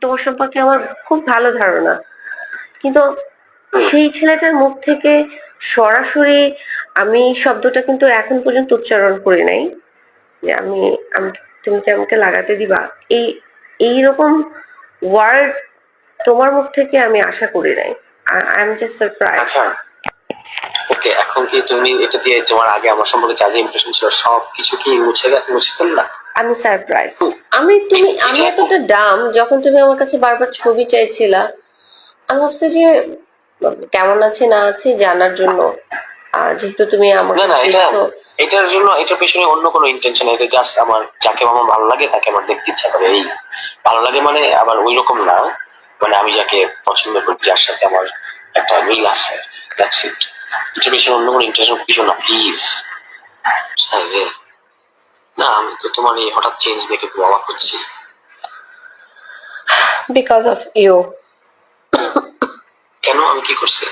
তোমার সম্পর্কে আমার খুব ভালো ধারণা। কিন্তু সেই ছেলেটার মুখ থেকে সরাসরি আমি শব্দটা কিন্তু এখন পর্যন্ত উচ্চারণ করি নাই। যে আমি তুমি কি আমাকে লাগাতে দিবা? এই এইরকম ওয়ার্ড তোমার মুখ থেকে আমি আশা করি নাই। I am just surprise okay, এখন কি তুমি এটা দিয়ে তোমার আগে আমার সম্পর্কে যা যা ইমপ্রেশন ছিল সব কিছু কি মুছে গে- মুছে ফেললা? আমি সারপ্রাইজ আমি তুমি আমি এতটা ডাম যখন তুমি আমার কাছে বারবার ছবি চাইছিলা আমি ভাবছি যে কেমন আছে না আছে জানার জন্য যেহেতু তুমি আমাকে না না এটা এটার জন্য এটার পেছনে অন্য কোনো ইন্টেনশন এটা জাস্ট আমার যাকে আমার ভালো লাগে তাকে আমার দেখতে ইচ্ছা করে। এই ভালো লাগে মানে আবার ওই রকম না মানে আমি যাকে পছন্দ করি যার সাথে আমার একটা মিল আছে দ্যাটস ইট এটার পেছনে অন্য কোনো ইন্টেনশন কিছু না প্লিজ না আমি তো তোমার এই হঠাৎ চেঞ্জ দেখে খুব অবাক হচ্ছি। Because of you. কেন? আমি কি করছি?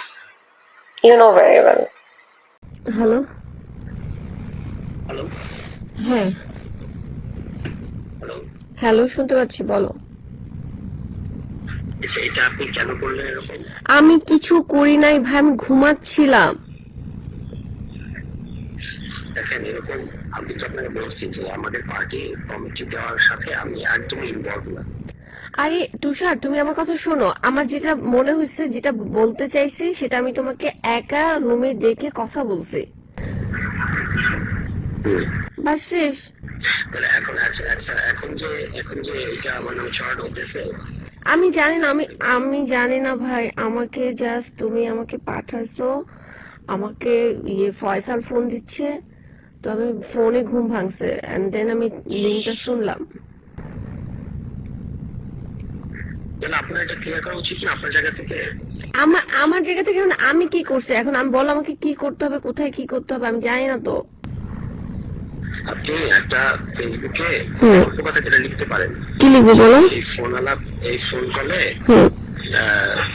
You know very well. Hello hello হ্যাঁ। হ্যালো হ্যালো শুনতে পাচ্ছি বলো। আচ্ছা এটা আপনি কেন করলেন এরকম? আমি কিছু করি নাই ভাই আমি ঘুমাচ্ছিলাম। দেখেন এরকম আমি তো আপনাকে বলছি যে আমাদের পার্টি কমিটি দেওয়ার সাথে আমি একদমই ইনভলভ না। আরে তুষার তুমি আমার কথা শোনো। আমার যেটা মনে হচ্ছে যেটা বলতে চাইছি সেটা আমি তোমাকে একা রুমে ডেকে কথা বলছি। বাস শেষ। এখন আচ্ছা আচ্ছা এখন যে এখন যে এটা আমার নাম শর্ট হতেছে আমি জানি না আমি আমি জানি না ভাই। আমাকে জাস্ট তুমি আমাকে পাঠাইছো আমাকে ইয়ে ফয়সাল ফোন দিচ্ছে। তো আমি ফোনে ঘুম ভাঙছে এন্ড দেন আমি লিঙ্কটা শুনলাম। আপনার এটা ক্লিয়ার করা উচিত না? আপনার জায়গা থেকে? আমার আমার জায়গা থেকে এখন আমি কি করছি? এখন আমি বলো আমাকে কি করতে হবে কোথায় কি করতে হবে আমি জানি না তো। আপনি একটা ফেসবুকে। গল্প কথা যেটা লিখতে পারেন। কি লিখব বলো? এই ফোন আলাপ এই ফোন কলে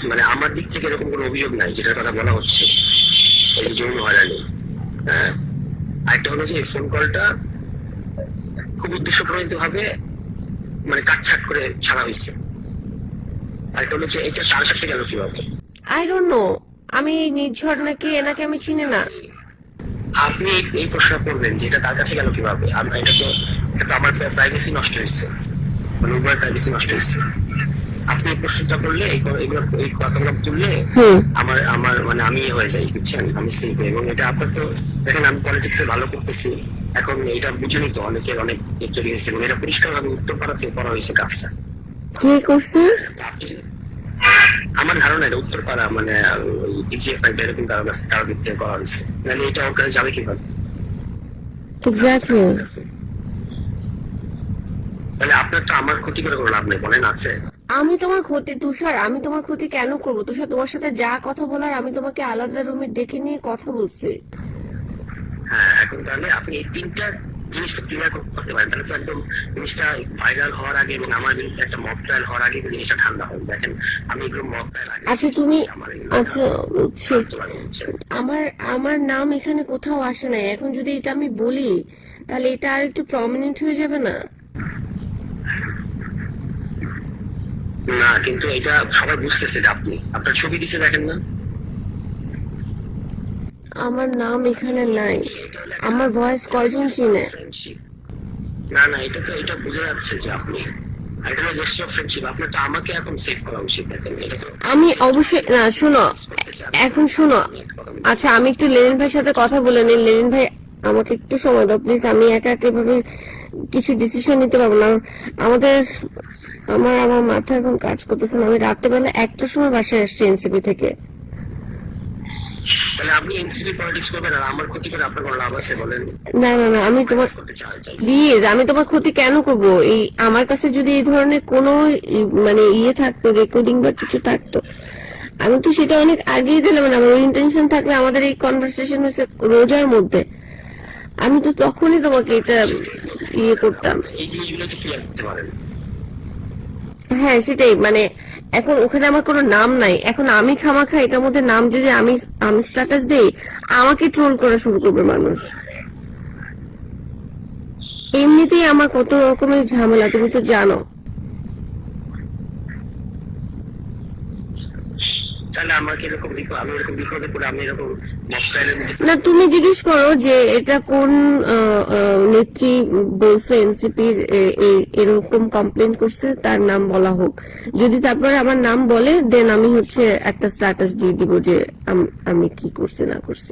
মানে আমার দিক থেকে এরকম কোনো অভিযোগ নাই যেটার কথা বলা হচ্ছে। এই যৌন হয়রানি হ্যাঁ। আরেকটা হলো যে এই ফোন কলটা খুব উদ্দেশ্য প্রণীত ভাবে মানে কাটছাট করে ছাড়া হয়েছে। আরেকটা হলো যে এটা তার কাছে গেল কীভাবে? আই ডোন্ট নো আমি নির্ঝর নাকি এনাকে আমি চিনি না। আপনি এই- প্রশ্ন করবেন যে এটা তার কাছে গেল কীভাবে? আমরা এটা তো এটা তো আমার প্রাইভেসি নষ্ট হয়েছে। মানে উভয় প্রাইভেসি নষ্ট হয়েছে। আপনি প্রশ্নটা করলে এই ক- এগুলো এই কথাগুলো তুললে আমার আমার মানে আমি ইয়ে হয়ে যাই বুঝছেন? আমি সেফ এবং এটা আপনার তো দেখেন আমি পলিটিক্সে ভালো করতেছি। এখন এটা বুঝেনি তো অনেকের অনেক হয়েছে এবং এটা পরিষ্কার ভাবে উত্তরপাড়া থেকে করা হয়েছে কাজটা। কে করছে? আমার ধারণা এটা উত্তরপাড়া মানে ডিজিএফ আই এরকম কারও কাছ থেকে কারও দিক থেকে করা হয়েছে। নাহলে এটা ওর কাছে যাবে কীভাবে? এক্স্যাক্টলি তাহলে আপনার তো আমার ক্ষতি করে কোনো লাভ নেই বলেন আছে। আমি তোমার ক্ষতি তুষার আমি তোমার ক্ষতি কেন করব? তুষার তোমার সাথে যা কথা বলার আমি তোমাকে আলাদা রুমে ডেকে নিয়ে কথা বলছি। হ্যাঁ এখন তাহলে আপনি এই তিনটা জিনিসটা ক্লিয়ার করতে পারেন। তাহলে তো একদম জিনিসটা ভাইরাল হওয়ার আগে এবং আমার বিরুদ্ধে একটা মক ট্রায়াল হওয়ার আগে জিনিসটা ঠান্ডা হয় দেখেন আমি এগুলো মক ট্রায়াল আগে আচ্ছা তুমি আচ্ছা আমার আমার নাম এখানে কোথাও আসে নাই। এখন যদি এটা আমি বলি তাহলে এটা আর একটু প্রমিনেন্ট হয়ে যাবে না? না কিন্তু এটা সবাই বুঝতেছে যে আপনি। আপনার ছবি দিছে দেখেন না? আমার নাম এখানে নাই। আমার ভয়েস কয়জন চিনে? না না এটা তো এটা বোঝা যাচ্ছে যে আপনি আমি অবশ্যই না শোনো এখন শোনো। আচ্ছা আমি একটু লেনিন ভাইয়ের সাথে কথা বলে নিই। লেনিন ভাই আমাকে একটু সময় দাও প্লিজ আমি একা একা এভাবে কিছু ডিসিশন নিতে পারব না। আমাদের আমার আমার মাথা এখন কাজ করতেছে না। আমি রাত্রেবেলা একটার সময় বাসায় আসছি এনসিপি থেকে। তাহলে আপনি এনসিপি পলিটিক্স করবেন আর আমার ক্ষতি করে আপনার কোনো লাভ আছে বলেন। না না না আমি তোমার প্লিজ আমি তোমার ক্ষতি কেন করব? এই আমার কাছে যদি এই ধরনের কোনো মানে ইয়ে থাকতো রেকর্ডিং বা কিছু থাকতো আমি তো সেটা অনেক আগেই দিলাম মানে আমার ইন্টেনশন থাকলে আমাদের এই কনভারসেশন হচ্ছে রোজার মধ্যে। আমি তো তখনই তোমাকে এটা ইয়ে করতাম। এই জিনিসগুলো একটু ক্লিয়ার করতে পারেন। হ্যাঁ সেটাই। মানে এখন ওখানে আমার কোনো নাম নাই। এখন আমি খামা খাই এটার মধ্যে নাম যদি আমি আমি স্ট্যাটাস দেই আমাকে ট্রোল করা শুরু করবে মানুষ। এমনিতেই আমার কত রকমের ঝামেলা তুমি তো জানো। তাহলে এরকম বিপদ আমি এরকম বিপদে পড়ে আমি এরকম না, তুমি জিজ্ঞেস করো যে এটা কোন নেত্রী বলছে এনসিপি এরকম কমপ্লেন করছে, তার নাম বলা হোক। যদি তারপরে আমার নাম বলে দেন আমি হচ্ছে একটা স্ট্যাটাস দিয়ে দিব যে আমি কি করছি, না করছি।